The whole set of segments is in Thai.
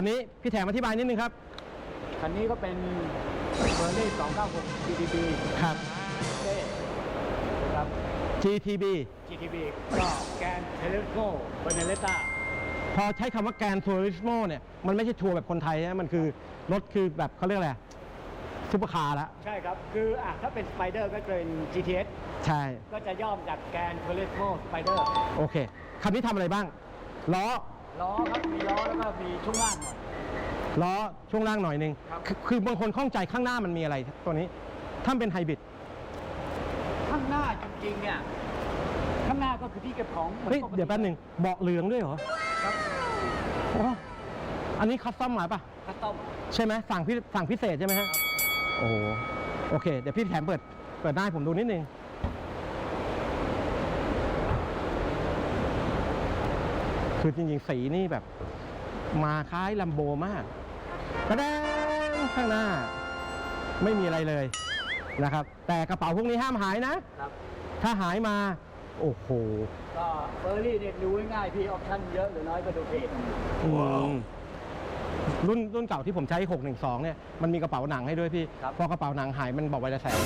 คันนี้พี่แถมอธิบายนิดนึงครับ คันนี้ก็เป็นเบอร์รี่296 GTB ครับเต้ครับ GTB GTB ก็แกนเทเลโกเบเนเลต้าพอใช้คำว่าแกนทัวริสโมเนี่ยมันไม่ใช่ทัวร์แบบคนไทยนะมันคือรถคือแบบเขาเรียกอะไรซุปเปอร์คาร์ละใช่ครับ คืออะถ้าเป็นสไปเดอร์ก็เป็น GTS ใช่ ก็จะย่อมจากแกนเทเลโกสไปเดอร์โอเคคันนี้ทำอะไรบ้างล้อ ล้อครับมีล้อแล้วก็มีช่วงล่างหน่อย ล้อช่วงล่างหน่อยหนึงครับคือคือบางคนข้องใจข้างหน้ามันมีอะไรตัวนี้ ถ้าเป็นไฮบริดข้างหน้าจริงๆเนี่ยข้างหน้าก็คือที่เก็บของหมือนเฮ้ยปกติเดี๋ยวแป๊บหนึ่งเบาะเหลืองด้วยเหรอครับโอ้อันนี้คัสตอมมาปะคัสตอมใช่ไหมสั่งพิสั่งพิเศษใช่ไหมฮะ โอ้โห โอเค เดี๋ยวพี่แถมเปิด เปิดหน้าให้ผมดูนิดนึง คือจริงๆ สีนี่แบบ มาคล้ายลัมโบมากกระแดงข้างหน้า ไม่มีอะไรเลยนะครับ แต่กระเป๋าพวกนี้ห้ามหายนะ ครับถ้าหายมา โอ้โหก็เฟอร์รี่เนี่ยดูง่ายๆพี่ออปชั่นเยอะหรือน้อยก็ดูเพจอืมรุ่นรุ่นเก่าที่ผมใช้ 612 เนี่ย มันมีกระเป๋าหนังให้ด้วยพี่ครับพอกระเป๋าหนังหายมันบอกไว้ละแสน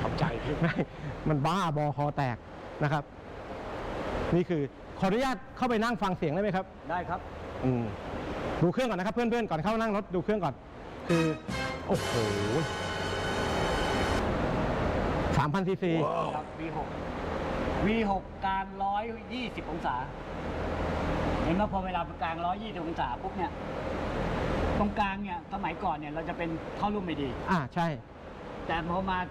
เข้าใจพี่ ไม่มันบ้าบอคอแตกนะครับ นี่คือข ออนุญาตเข้าไปนั่งฟังเสียงได้ไหมครับ ได้ครับ อืมดูเครื่องก่อนนะครับเพื่อนๆก่อนเข้านั่งรถดูเครื่องก่อน คือโอ้โห3,000ซีซีครับ V6 V6 กลาง120 องศา เห็นว่าพอเวลากลาง 120 องศาปุ๊บเนี่ย ตรงกลางเนี่ย สมัยก่อนเนี่ย เราจะเป็นท่อรุ่มไม่ดี อ่าใช่ แต่พอมารถ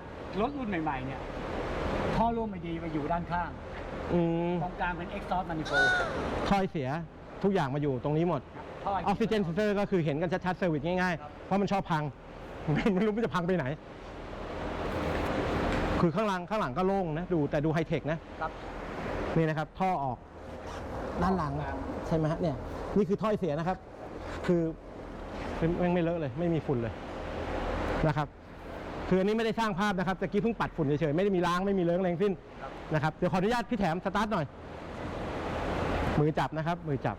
รุ่นใหม่ ๆ เนี่ย ท่อรุ่มไม่ดีมาอยู่ด้านข้าง อืมตรงกลางเป็น exhaust manifold ถ้อยเสียทุกอย่างมาอยู่ตรงนี้หมด ท่อออกซิเจนเซนเซอร์ก็คือเห็นกันชัดๆเซอร์วิสง่ายครับๆเพราะมันชอบพัง ไม่รู้มันจะพังไปไหน คือข้างหลังข้างหลังก็โล่งนะ ดูแต่ดูไฮเทคนะ ครับนี่นะครับ ท่อออกด้านหลังใช่ไหมฮะเนี่ย นี่คือถ้อยเสียนะครับ คือไม่ไม่เลอะเลย ไม่มีฝุ่นเลยนะครับ คืออันนี้ไม่ได้สร้างภาพนะครับตะกี้เพิ่งปัดฝุ่นเฉยๆไม่ได้มีล้างไม่มีเลื้องอะไรทั้งสิ้นครับ นะครับเดี๋ยวขออนุญาตพี่แถมสตาร์ทหน่อย มือจับนะครับ มือจับ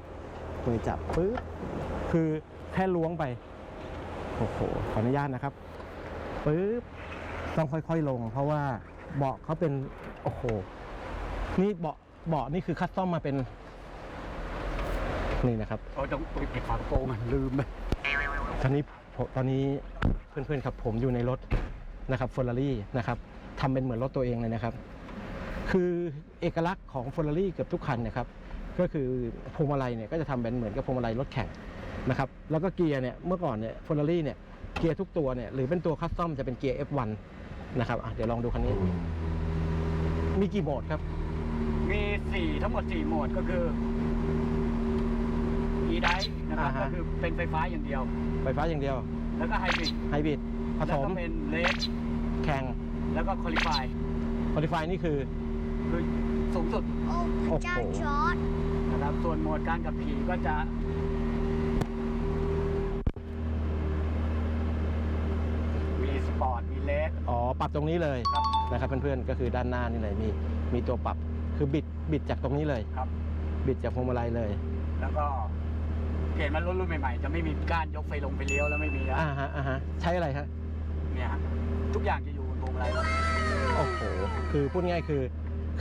มือจับปึ๊บคือแค่ล้วงไปโอ้โหขออนุญาตนะครับปึ๊บต้องค่อยๆลง เพราะว่าเบาะเขาเป็นโอ้โหนี่เบาะเบาะนี่คือคัสตอมมาเป็น นี่นะครับโอ้ต้องปิดฝากระโปรงอะลืมไปตอนนี้ผมตอนนี้เพื่อนๆครับผมอยู่ในรถนะครับเฟอร์รารี่นะครับทำเป็นเหมือนรถตัวเองเลยนะครับ คือเอกลักษณ์ของเฟอร์รารี่เกือบทุกคันนะครับก็คือพวงมาลัยเนี่ยก็จะทำเป็นเหมือนกับพวงมาลัยรถแข่งนะครับแล้วก็เกียร์เนี่ยเมื่อก่อนเนี่ยเฟอร์รารี่เนี่ยเกียร์ทุกตัวเนี่ยหรือเป็นตัวคัสตอมจะเป็นเกียร์ F1 นะครับอะเดี๋ยวลองดูคันนี้ มีกี่โหมดครับ มีสี่ทั้งหมดสี่โหมดก็คือ e d i นะครับอ่าฮะ ก็คือเป็นไฟฟ้าอย่างเดียว ไฟฟ้าอย่างเดียวแล้วก็ไฮบริดไฮบริดผแล้วสมก็เป็นเลสแข่งแล้วก็คอลิฟาย คอลิฟายนี่คือ คือสูงสุดโอ้พระเจ้าโอ้โหจอร์ดนะครับ ส่วนโหมดการขับขี่ก็จะมีสปอร์ตมีเลส อ๋อ ปรับตรงนี้เลยครับ นะครับเพื่อนๆ ก็คือด้านหน้านี่เลยมีมีตัวปรับ คือบิดบิดจากตรงนี้เลย ครับ บิดจากพวงมาลัยเลย แล้วก็เห็นมันรุ่นรุ่นใหม่ๆ จะไม่มีก้านยกไฟลงไฟเลี้ยวแล้วไม่มีแล้วอ่าฮะอ่าฮะ ใช้อะไรฮะ เนี่ยฮะทุกอย่างจะอยู่บนพวงมาลัยหมด โอ้โห คือพูดง่ายคือ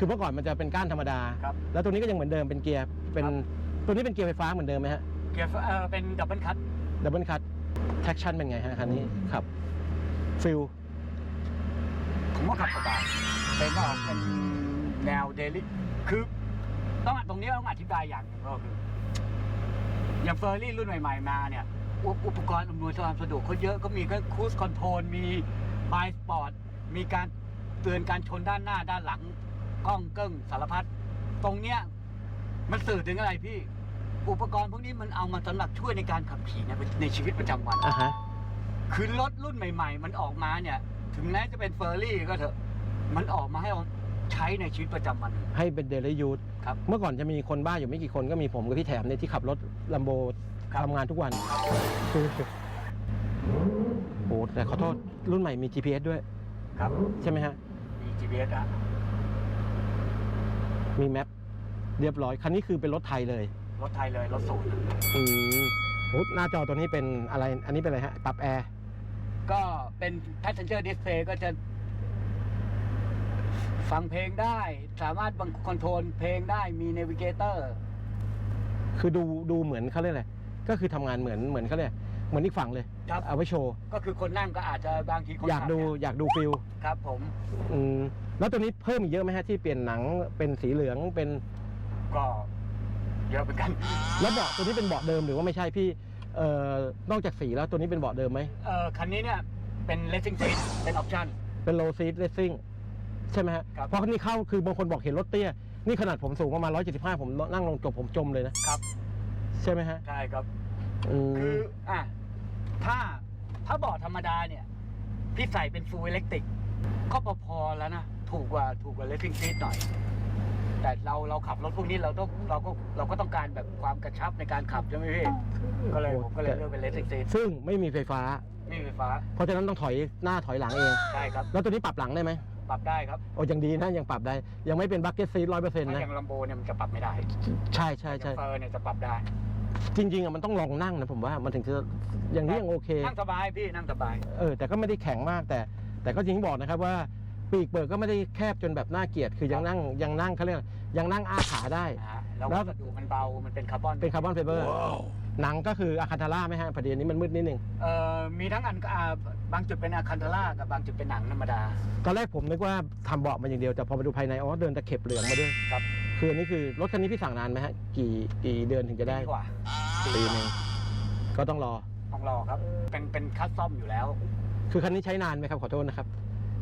คือเมื่อก่อนมันจะเป็นก้านธรรมดา ครับแล้วตัวนี้ก็ยังเหมือนเดิมเป็นเกียร์ เป็น ครับ ตัวนี้เป็นเกียร์ไฟฟ้าเหมือนเดิมไหมฮะ เกียร์เออเป็นดับเบิลคัทดับเบิลคัทแท็กชั่นเป็นไงฮะคันนี้ ครับ ฟิล ผมว่าขับสบายเป็นว่าเป็นแนวเดลิคือต้องตรงนี้ต้องอธิบายอย่างหนึงก็คืออย่างเฟอร์รี่รุ่นใหม่ ๆ มาเนี่ยอุอุปกรณ์อำนวยความสะดวกเขาเยอะก็มีก็คูสคอนโทรลมีบายสปอร์ตมีการเตือนการชนด้านหน้าด้านหลังก ล้องเกิ้งสารพัดตรงเนี้ยมันสื่อถึงอะไรพี่ อุปกรณ์พวกนี้มันเอามาสำหรับช่วยในการขับขี่ในในชีวิตประจำวัน อ่าฮะ คือรถรุ่นใหม่ ๆ มันออกมาเนี่ย ถึงแม้จะเป็นเฟอร์รี่ก็เถอะ มันออกมาให้เราใช้ในชีวิตประจำวันให้เป็นเดลี่ยูทครับ เมื่อก่อนจะมีคนบ้าอยู่ไม่กี่คนก็มีผมกับพี่แถมเนี่ยที่ขับรถลัมโบครับ ทำงานทุกวันคือโอ้แต่ขอโทษรุ่นใหม่มี GPS ด้วยครับ ใช่ไหมฮะ มี GPS อะ มีแมปเรียบร้อยคันนี้คือเป็นรถไทยเลย รถไทยเลยรถศูนย์อืมโอ้หน้าจอตัวนี้เป็นอะไร อันนี้เป็นอะไรฮะ ปรับแอร์ ก็เป็น passenger display ก็จะ ฟังเพลงได้ สามารถบังคอนโทรลเพลงได้มี navigator คือดูดูเหมือนเขาเรียกอะไร ก็คือทำงานเหมือนเหมือนเขาเรียก เหมือนอีกฝั่งเลยครับ เอาไว้โชว์ก็คือคนนั่งก็อาจจะบางทีคนอยากขับดูเนี่ยอยากดูฟิลครับผมอืมแล้วตัวนี้เพิ่มอีกเยอะไหมฮะที่เปลี่ยนหนังเป็นสีเหลืองเป็นก็เยอะเหมือนกันแล้วเบาะตัวนี้เป็นเบาะเดิมหรือว่าไม่ใช่พี่เอ่อนอกจากสีแล้วตัวนี้เป็นเบาะเดิมไหมเอ่อคันนี้เนี่ยเป็น racing seat เป็น option เป็น low seat racing ใช่ไหมฮะครับ เพราะนี่เข้าคือบางคนบอกเห็นรถเตี้ยนี่ขนาดผมสูงประมาณ175ผมนั่งลงจบผมจมเลยนะครับ ใช่ไหมฮะ ใช่ครับ อืมคืออะ ถ้าถ้าเบาะธรรมดาเนี่ยพี่ใส่เป็น full electric ก็พอๆแล้วนะ ถูกกว่าถูกกว่า racing seat หน่อย แต่เราเราขับรถพวกนี้เราต้องเราก็เราก็ต้องการแบบความกระชับในการขับใช่ไหมพี่ก็เลยผมก็เลยเลือกเป็น racing seat ซึ่งไม่มีไฟฟ้า ไม่มีไฟฟ้า เพราะฉะนั้นต้องถอยหน้าถอยหลังเอง ใช่ครับ แล้วตัวนี้ปรับหลังได้ไหมปรับได้ครับโอ้ยังดีนะยังปรับได้ ยังไม่เป็นบั c เก็ตซีร้อยเปอร์เซ็นต์ถ้านะอย่างลัมโบเนี่ยมันจะปรับไม่ได้ ใช่ใช่ใช่อย่างเฟอร์เนี่ยจะปรับได้ จริงๆอะมันต้องลองนั่งนะผมว่ามันถึงจะอย่างนี้ยังโอเค นั่งสบายพี่นั่งสบาย เออแต่ก็ไม่ได้แข็งมากแต่ แต่ก็จริงบอกนะครับว่าปีกเปิดก็ไม่ได้แคบจนแบบน่าเกลียด คือยังนั่งยังนั่งเขาเรียกอะไรยังนั่งอ้าขาได้ นะฮะแล้วแล้วัวสดุมันเบา มันเป็นคาร์บอนเป็นคาร์บอนไฟเบอร์หนังก็คืออะคันทาร่าไหมฮะพอดีอันนี้มันมืดนิดนึง เอ่อมีทั้งอันอ่าบางจุดเป็นอะคันทาร่ากับบางจุดเป็นหนังธรรมดา ตอนแรกผมนึกว่าทำเบาะมาอย่างเดียวแต่พอมาดูภายในอ๋อเดินตะเข็บเหลืองมาด้วย ครับ คืออันนี้คือรถคันนี้พี่สั่งนานไหมฮะกี่กี่เดือนถึงจะได้ดีกว่าปีหนึงก็ต้องรอ ต้องรอครับ เป็นเป็นคัสตอมอยู่แล้วคือคันนี้ใช้นานไหมครับขอโทษนะครับ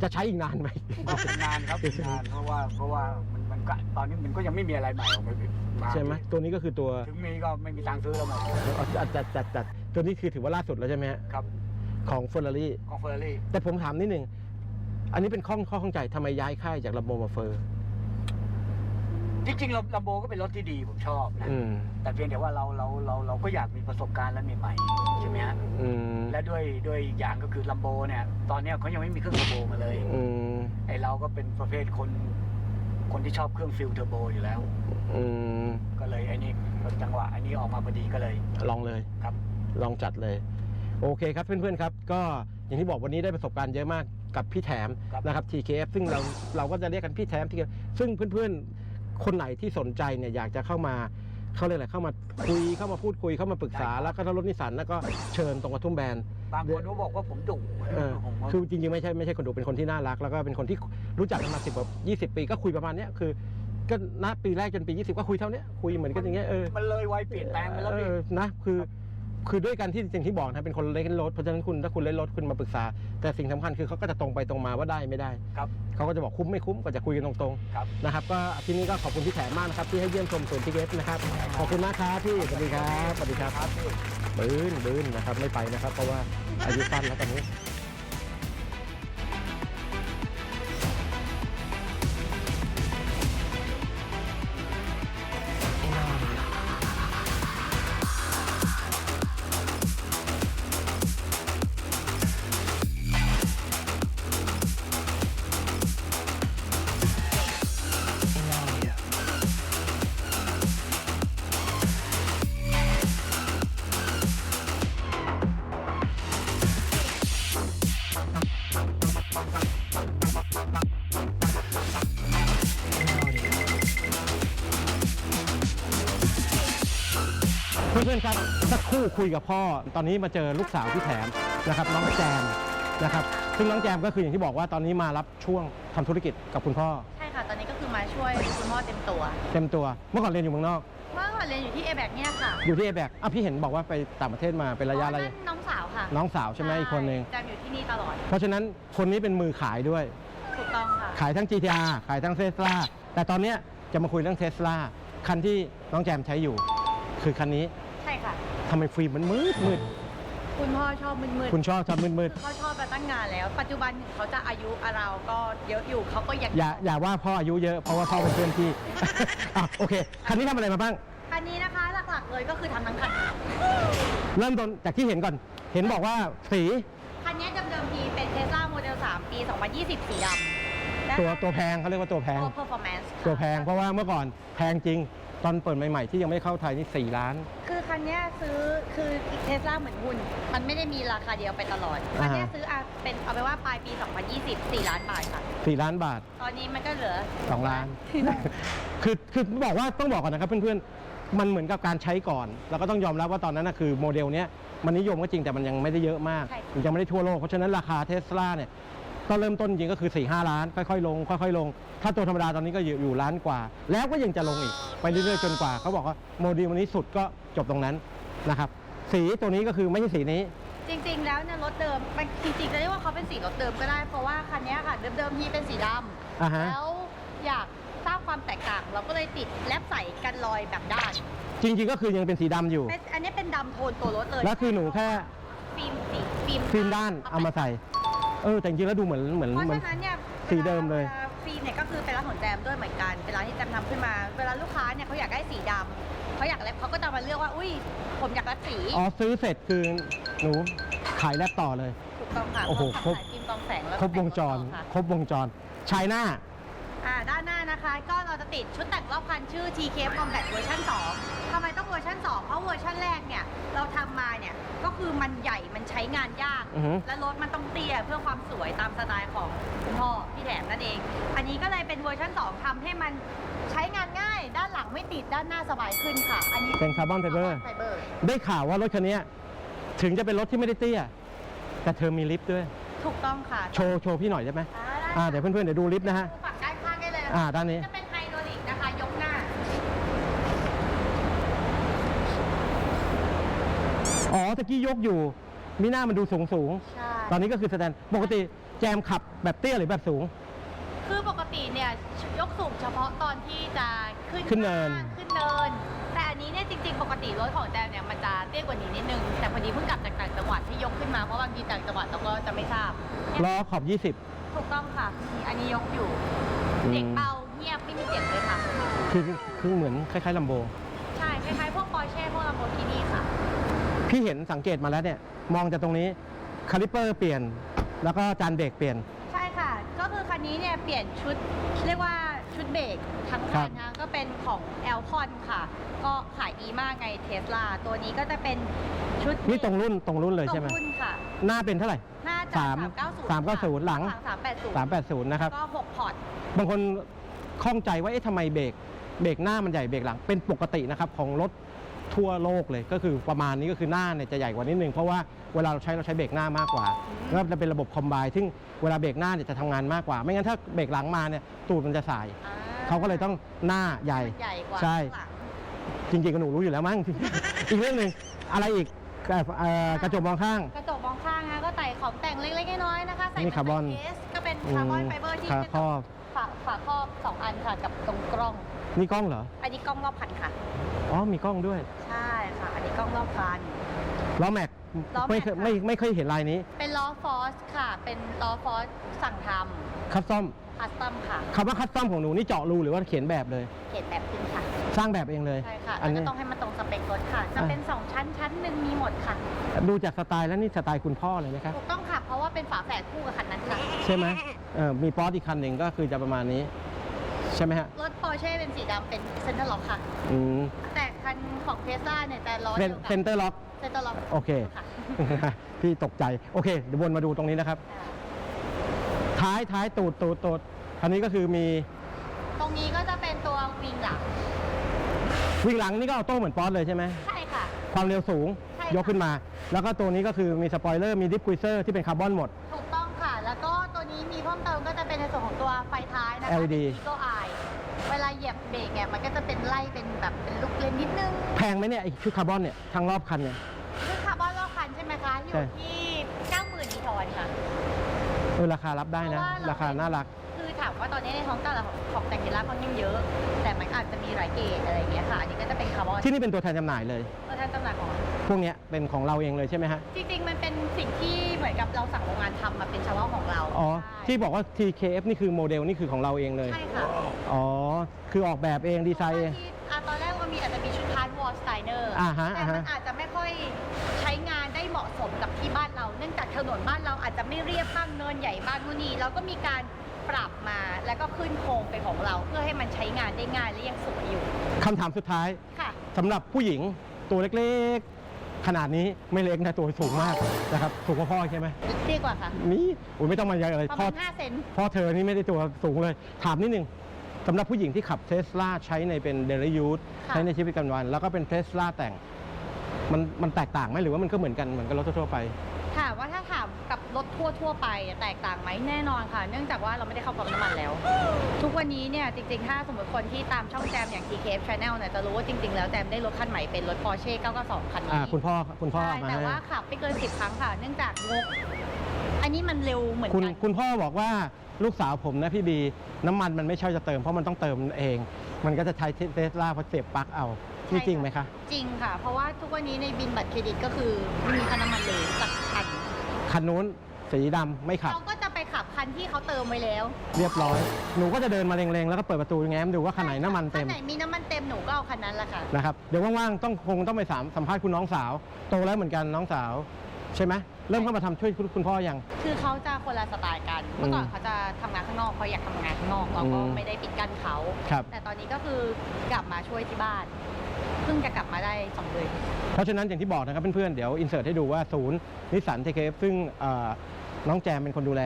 จะใช้อีกนานไหม ก็เป็นนานครับเป็นนานเพราะว่าเพราะว่ามันมันก็ตอนนี้มันก็ยังไม่มีอะไรใหม่ออกมามาใช่ไหมตัวนี้ก็คือตัวถึงมีก็ไม่มีตังค์ซื้อแล้วหมดจัดจัดจัดจัดตัวนี้คือถือว่าล่าสุดแล้วใช่ไหมฮะครับของเฟอร์รารี่ของเฟอร์รี่แต่ผมถามนิดหนึ่งอันนี้เป็นข้อข้อข้องใจทำไมย้ายค่ายจากลำโบมาเฟอร์ จริงๆลัมโบก็เป็นรถที่ดีผมชอบนะ อืม แต่เพียงแต่ว่าเราเราเราเราก็อยากมีประสบการณ์และใหม่ๆใช่ไหมฮะ อืม และด้วยด้วยอีกอย่างก็คือลัมโบเนี่ย ตอนเนี้ยเขายังไม่มีเครื่องเทอร์โบมาเลย อืม ไอเราก็เป็นประเภทคน คนที่ชอบเครื่องฟิลเทอร์โบอยู่แล้ว อืม ก็เลยไอ้นี่จังหวะไอ้นี่ออกมาพอดีก็เลยลองเลย ครับ ลองจัดเลย โอเคครับเพื่อนๆครับ ก็อย่างที่บอกวันนี้ได้ประสบการณ์เยอะมากกับพี่แถมครับ นะครับ TKF ซึ่งเราเราก็จะเรียกกันพี่แถม TKF ซึ่งเพื่อนๆ คนไหนที่สนใจเนี่ยอยากจะเข้ามาเขาเรียกอะไรเข้ามาคุยเข้ามาพูดคุยเข้ามาปรึกษาแล้วก็ถ้ารถนิสสันแล้วก็เชิญตรงกระทุ่มแบน บางคนก็บอกว่าผมดุเออผมว่าคือจริงๆไม่ใช่ไม่ใช่คนดูเป็นคนที่น่ารัก แล้วก็เป็นคนที่รู้จักกันมาสิบกว่ายี่สิบปีก็คุยประมาณเนี้ยคือ ก็ณปีแรกจนปียี่สิบก็คุยเท่าเนี้ยคุยเหมือนกันอย่างเงี้ยเออมันเลยวัยเปลี่ยนแปลงไปแล้วพี่เออนะคือ คือด้วยกันที่สิ่งที่บอกนะเป็นคนเล่นรถเพราะฉะนั้นคุณถ้าคุณเล่นรถคุณมาปรึกษา แต่สิ่งสำคัญคือเขาก็จะตรงไปตรงมาว่าได้ไม่ได้ ครับ เขาก็จะบอกคุ้มไม่คุ้มก็จะคุยกันตรงครับ ๆนะครับก็ที่นี้ก็ขอบคุณพี่แถมมากนะครับที่ให้เยี่ยมชมสวนทีเอฟนะครับขอบคุณมากครับพี่สวัสดีครับสวัสดีครับครับพี่ บืนบืนนะครับไม่ไปนะครับ เพราะว่าอายุสั้นแล้วตอนนี้ นๆครับสักครู่คุยกับพ่อ ตอนนี้มาเจอลูกสาวที่แถมนะครับน้องแจมนะครับซึ่งน้องแจมก็คืออย่างที่บอกว่าตอนนี้มารับช่วงทำธุรกิจกับคุณพ่อ ใช่ค่ะ ตอนนี้ก็คือมาช่วยคุณพ่อเต็มตัว เต็มตัวเมื่อก่อนเรียนอยู่เมืองนอก เมื่อก่อนเรียนอยู่ที่เอแบกเนี่ยค่ะอยู่ที่เอแบกอะพี่เห็นบอกว่าไปต่างประเทศมาเป็นระยะอะไรอ๋อนั่นน้องสาวค่ะน้องสาวใช่ไหมอีกคนหนึ่งจำอยู่ที่นี่ตลอด เพราะฉะนั้นคนนี้เป็นมือขายด้วย ถูกต้องค่ะ ขายทั้ง GTR ขายทั้งเทสลาแต่ตอนเนี้ยจะมาคุยเรื่องเทสลาคันที่น้องแจมใช้อยู่ คือคันนี้ใช่ค่ะ ทำไมฟิล์มมันมืดมืดคุณพ่อชอบมืดๆคุณชอบชอบมืดมืดคือเขาชอบมาตั้งนานแล้ว ปัจจุบันถึงเขาจะอายุเราวก็เยอะอยู่เขาก็ยังอย่าอย่าว่าพ่ออายุเยอะเพราะว่าพ่อเป็นเพื่อนพี่อะโอเคคันนี้ทำอะไรมาบ้างคันนี้นะคะหลักๆเลยก็คือทำทั้งคันค่ะเริ่มต้นจากที่เห็นก่อน เห็นบอกว่าสีคันนี้เดิมๆทีเป็นเทสลาโมเดล3ปี 2020 สีดำและตัวตัวแพงเขาเรียกว่าตัวแพงตัว performance ค่ะตัวแพงเพราะว่าเมื่อก่อนแพงจริงตอนเปิดใหม่ๆ ที่ยังไม่เข้าไทยนี่4ล้าน คือ คันเนี้ยซื้อคือเทสลาเหมือนหุ้น มันไม่ได้มีราคาเดียวไปตลอด คันเนี้ยอ่าฮะซื้ออะเป็นเอาไปนว่าปลายปี 2020 4 ล้านบาทค่ะ สี่ล้านบาท ตอนนี้มันก็เหลือ สองล้าน คือ คือบอกว่าต้องบอกก่อนนะครับเพื่อนๆ มันเหมือนกับการใช้ก่อน แล้วก็ต้องยอมรับว่าตอนนั้นนะคือโมเดลเนี้ยมันนิยมก็จริงแต่มันยังไม่ได้เยอะมาก ใช่ ยังไม่ได้ทั่วโลก เพราะฉะนั้นราคาเทสลาเนี่ย ก็เริ่มต้นจริงก็คือ4 5ล้าน ค่อยๆลง ค่อยๆลง ถ้าตัวธรรมดาตอนนี้ก็อยู่อยู่ล้านกว่า แล้วก็ยังจะลงอีกไปเรื่อยๆจนกว่าเขาบอกว่าโมเดลวันนี้สุดก็จบตรงนั้นนะครับสีตัวนี้ก็คือไม่ใช่สีนี้ จริงๆ แล้วเนี่ยรถเดิมมันจริงๆจะเรียกว่าเขาเป็นสีรถเดิมก็ได้เพราะว่าคันเนี้ยค่ะเดิมๆที่เป็นสีดอ่าำฮะแล้วอยากสร้างความแตกต่าง เราก็เลยติดแลบใส่กันรอยแบบด้านจริงๆก็คือยังเป็นสีดำอยู่ เป็นอันนี้เป็นดำโทนตัวรถเลยแล้วคือหนูแค่ฟิล์มสีฟิล์มฟิล์มด้านเอามาใส่ เออแต่จริงๆแล้วดูเหมือนเหมือนเพราะเหมือน ฉะนั้นเนี่ยสีเดิมเลย วาฟิล์มเนี่ยก็คือเป็นร้านของแจมด้วยเหมือนกันเป็นร้านที่แจมทำขึ้นมา เวลาลูกค้าเนี่ยเขาอยากได้สีดำเขาอยากแลบเขาก็จะมาเลือกว่าอุ้ยผมอยากแลบสีอ๋อซื้อเสร็จคือหนูขายแลบต่อเลย ถูกต้องค่ะโอ้โหพครบ ขายฟิล์มกรองแสงแล้วก็ครบวงจรแต่งรถต่อค่ะ ครบวงจรชายหน้า อ่าด้านหน้านะคะก็เราจะติดชุดแต่งรอบคันชื่อ TK Combat เวอร์ชัน2ทำไมต้องเวอร์ชัน2 เพราะเวอร์ชันแร อือฮึ และรถมันต้องเตี้ยเพื่อความสวยตามสไตล์ของคุณพ่อพี่แถมนั่นเอง อันนี้ก็เลยเป็นเวอร์ชัน2ทำให้มันใช้งานง่าย ด้านหลังไม่ติดด้านหน้าสบายขึ้นค่ะ อันนี้เป็นคาร์บอนไฟเบอร์ ไฟเบอร์ ได้ข่าวว่ารถคันนี้ถึงจะเป็นรถที่ไม่ได้เตี้ย แต่เธอมีลิฟต์ด้วย ถูกต้องค่ะโชว์โชว์พี่หน่อยได้ไหมอ่าได้อ่าเดี๋ยวเพื่อนๆเดี๋ยวดูลิฟต์นะฮะ ฝั่งด้านข้างได้เลยะคะ อ่าด้านนี้ จะเป็นไฮโดรลิกนะคะ ยกหน้า อ๋อตะกี้ยกอยู่ มีหน้ามันดูสูงสูง ใช่ๆตอนนี้ก็คือแสดงปกติแจมขับแบบเตี้ยหรือแบบสูง คือปกติเนี่ยยกสูงเฉพาะตอนที่จะขึ้นขึ้นเนิน ข้างขึ้นเนิน แต่อันนี้เนี่ยจริงๆ ปกติรถของแจมเนี่ยมันจะเตี้ยกว่านี้นิดนึง แต่พอดีเพิ่งกลับจากต่างจังหวัดที่ยกขึ้นมาเพราะบางทีต่างจังหวัดเราก็จะไม่ทราบล้อขอบ ถูกต้องค่ะอันนี้ยกอยู่อืมเสียงเบาเงียบไม่มีเสียงเลยค่ะ 20 คือคือเหมือนคล้ายๆลัมโบ ใช่คล้ายๆพวกปอร์เช่พวกลำโบกินี่ค่ะ พี่เห็นสังเกตมาแล้วเนี่ย มองจากตรงนี้คาลิปเปอร์เปลี่ยน แล้วก็จานเบรกเปลี่ยน ใช่ค่ะ ก็คือคันนี้เนี่ยเปลี่ยนชุดเรียกว่าชุดเบรกทั้งครัคับนนะก็เป็นของแอลคอนค่ะ ก็ขายดีมากไงเทสลาตัวนี้ก็จะเป็นชุดเบนี่ตรงรุ่นตรงรุ่นเลยตรใช่งไหมรุ่นค่ะ หน้าเป็นเท่าไหร่น่าจะสาม390สามเก้าศูนย์หลังสามแปดศูนย์380นะครับก็หกพอร์ตบางคนข้องใจว่าเอ๊ะทำไมเบรกเบรกหน้ามันใหญ่เบรกหลังเป็นปกตินะครับของรถ ทั่วโลกเลยก็คือประมาณนี้ก็คือหน้าเนี่ยจะใหญ่กว่านิดนึงเพราะว่าเวลาเราใช้เราใช้เบรกหน้ามากกว่าแล้วจะเป็นระบบคอมไบซึ่งเวลาเบรกหน้าเนี่ยจะทำงานมากกว่า ไม่งั้นถ้าเบรกหลังมาเนี่ยตูดมันจะสาย อ่เขาก็เลยต้องหน้าใหญ่ ใหญ่กว่าใช่ ข้างหลังจริงๆก็หนูรู้อยู่แล้วมั้ง อีกเรื่องหนึ่งอะไรอีกเอ่อเอ่อกระจกมองข้าง กระจกมองข้างนะคะก็ใส่ของแต่งเล็กๆน้อยๆนะคะใส่นี่คาร์บอนเหมืใส่เคสก็เป็นคาร์บอนไฟเบอร์ที่ขาครอบฝาฝาครอบสองอันค่ะกับตรงกล้อง นี่กล้องเหรอ อันนี้กล้องรอบคันค่ะ อ๋อมีกล้องด้วย ใช่ค่ะ อันนี้กล้องรอบคัน ล้อแม็กล้อแม็กไม่เคยค่ะ ไม่ไม่เคยเห็นลายนี้ เป็นล้อฟอสค่ะ เป็นล้อฟอสสั่งทคัสตอมำคัสตอมค่ะ คำว่าคัสตอมของหนูนี่เจาะรูหรือว่าเขียนแบบเลย เขียนแบบขึ้นค่ะ สร้างแบบเองเลยใช่ค่ะ อันแล้วนี้ก็ต้องให้มันตรงสเปครถค่ะ จะเป็น 2 ชั้น ชั้นหนึ่งมีหมดค่ะ ดูจากสไตล์แล้วนี่สไตล์คุณพ่อเลยนะครับ ถูกต้องค่ะ เพราะว่าเป็นฝาแฝดคู่กับคันนั้นค่ะ ใช่ไหมเออมีป๊อตอีกคันหนึ่งก็คือจะประมาณนี้ ใช่ไหมฮะ รถปอร์เช่เป็นสีดำเป็นเซนเตอร์ล็อกค่ะ อืมแต่คันของเทสลาเนี่ยจะล้อเป็เดีนยวกัเซนเตอร์ล็อก เซนเตอร์ล็อกโอเค ค่ะ พี่ตกใจ โอเค เดี๋ยววนมาดูตรงนี้นะครับ ท้ายท้ายตูดตูดตูดคันนี้ก็คือมีตรงนี้ก็จะเป็นตัววิงหลังวิ่งหลังนี่ก็ออโต้เหมือนป๊อตเลยใช่ไหม ใช่ค่ะ ความเร็วสูงใช่ค่ะ ยกขึ้นมา แล้วก็ตัวนี้ก็คือมีสปอยเลอร์มีดิฟคุยเซอร์ที่เป็นคาร์บอนหมด ถูกต้องค่ะ แล้วก็ตัวนี้มีเพิ่มเติมก็จะเป็นในส่วนของตัวไฟท้ายนะคะ LED ก็ ไล่เป็นแบบเป็นลูกเลนนิดนึงแพงไหมเนี่ยไอชุดคาร์บอนเนี่ยทั้งรอบคันเนี่ย คือคาร์บอนรอบคันใช่ไหมคะ อใช่ ยู่ที่90,000มีทอนค่ะ เออราคารับได้นะ เพราะว่าเรา ราคาน่ารัก คือถามว่าตอนนี้ในท้องตลาดของแต่งเทล่าค่อนข้างเยอะ แต่มันอาจจะมีหลายเกรดอะไรอย่างเงี้ยค่ะ อันนี้ก็จะเป็นคาร์บอนที่นี่เป็นตัวแทนจำหน่ายเลย ตัวแทนจำหน่ายของ พวกเนี้ยเป็นของเราเองเลยใช่ไหมฮะ จริงๆ มันเป็นสิ่งที่เหมือนกับเราสั่งโรงงานทำมาเป็นเฉพาะของเราอ๋อ ใช่ที่บอกว่า TKF นี่คือโมเดลนี่คือของเราเองเลย ใช่ค่ะอ๋อ คือออกแบบเองดีไซน์เอง ที่อะตอนแรกมันมีอาจจะมีชุดพาร์ทวอลสไตเนอร์อ่าฮะแต่อ่าฮะมันอาจจะไม่ค่อยใช้งานได้เหมาะสมกับที่บ้านเรา เนื่องจากถนนบ้านเราอาจจะไม่เรียบบ้างเนินใหญ่บ้างนู่นนี่เราก็มีการปรับมาแล้วก็ขึ้นโครงเป็นของเรา เพื่อให้มันใช้งานได้ง่ายและยังสวยอยู่คำถามสุดท้ายค่ะ สำหรับผู้หญิงตัวเล็กๆ ขนาดนี้ไม่เล็กนะตัวสูงมากนะครับสูงกว่าพ่อใช่ไหมดีกว่าค่ะ นี่อุ้ยไม่ต้องมาเยอะเลยประพ่อมาณ5เซน พ่อเธอนี่ไม่ได้ตัวสูงเลย ถามนิดนึงสำหรับผู้หญิงที่ขับเทสลาใช้ในเป็นเดลิยูสค่ะ ใช้ในชีวิตประจำวัน แล้วก็เป็นเทสลาแต่งมันมันแตกต่างไหมหรือว่ามันก็เหมือนกันเหมือนกับรถทั่วๆไป ถามว่าถ้าถามกับ รถทั่วทั่วๆไปแตกต่างไหมแน่นอนค่ะ เนื่องจากว่าเราไม่ได้เข้าปั๊มน้ำมันแล้ว ทุกวันนี้เนี่ยจริง ๆ ถ้าสมมติคนที่ตามช่องแจมอย่าง TKF Channel เนี่ยจะรู้ว่าจริง ๆ แล้วแจมได้รถคันใหม่เป็นรถ Porsche 992 คันนี้อ่าคุณพ่อคุณพ่อใช่เอามาแต่ให้ว่าขับไม่เกิน 10 ครั้งค่ะ เนื่องจากงกอันนี้มันเร็วเหมือนคุณกัน คุณพ่อบอกว่าลูกสาวผมนะพี่บี น้ำมันมันไม่ใช่จะเติมเพราะมันต้องเติมเอง มันก็จะใช้เทสลาเพราะเสียบปลั๊กเอานี่จริงไหมคะ จริงค่ะ เพราะว่าทุกวันนี้ในบินบัตรเครดิตก็คือไม่มีค่าน้ำมันเลยสักคัน คันนู้นสีดำไม่ขับ เราก็จะไปขับคันที่เขาเติมไว้แล้วเรียบร้อย หนูก็จะเดินมาเล็งๆ แล้วก็เปิดประตูแง้มดูว่าคันไหนน้ำมันเต็ม คันไหนมีน้ำมันเต็มหนูก็เอาคันนั้นแหละค่ะ นะครับเดี๋ยวว่างๆต้องคงต้องไปสามสัมภาษณ์คุณน้องสาว โตแล้วเหมือนกันน้องสาว ใช่ไหมเริ่มเข้ามาทำช่วยคุณคุณพ่อยัง คือเขาจะคนละสไตล์กันเมื่อก่อนเขาจะทำงานข้างนอกเขาอยากทำงานข้างนอกเราก็อืมไม่ได้ปิดกั้นเขา ครับ แต่ตอนนี้ก็คือกลับมาช่วยที่บ้านเพิ่งจะกลับมาได้สองเดือนเพราะฉะนั้นอย่างที่บอกนะครับเพื่อนๆ เดี๋ยวอินเสิร์ตให้ดูว่าศูนย์นิสสันเทเคฟซึ่งเอ่อน้องแจมเป็นคนดูแล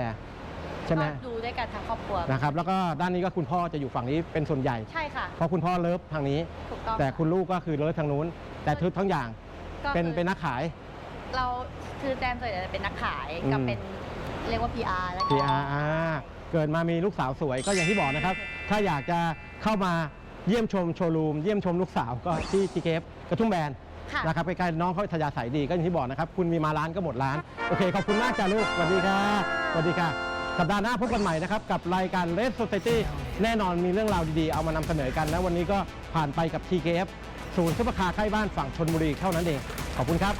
ใช่ไหมก็ดูด้วยกันทั้งครอบครัว นะครับแล้วก็ด้านนี้ก็คุณพ่อจะอยู่ฝั่งนี้เป็นส่วนใหญ่ ใช่ค่ะ เพราะคุณพ่อเลิฟทางนี้ ถูกต้องแต่คุณลูกก็คือเลิฟทางนู้น แต่ทุกทั้งอย่างก็เป็นคือเป็นนักขาย เราคือแจมส่วนใหญ่จะเป็นนักขายกับอืมเป็นเรียกว่า PR แล้วกัน PR อ่าเกิดมามีลูกสาวสวยก็อย่างที่บอกนะครับ ถ้าอยากจะเข้ามา เยี่ยมชมโชว์รูม เยี่ยมชมลูกสาวก็ที่ทีเคฟกระทุ่มแบนค่ะ นะครับใกล้ๆน้องเขาทยาสายดีก็อย่างที่บอกนะครับ คุณมีมาร้านก็หมดร้าน โอเค ขอบคุณมากจ้าลูกสวัสดีค่ะสวัสดีค่ะ สัปดาห์หน้าพบกันใหม่นะครับ กับรายการ Red Society แน่นอนมีเรื่องราวดีๆ เอามานำเสนอกันและวันนี้ก็ผ่านไปกับ TKF ศูนย์ซุปเปอร์คาร์ใกล้บ้านฝั่งชนบุรีเท่านั้นเองขอบคุณครับ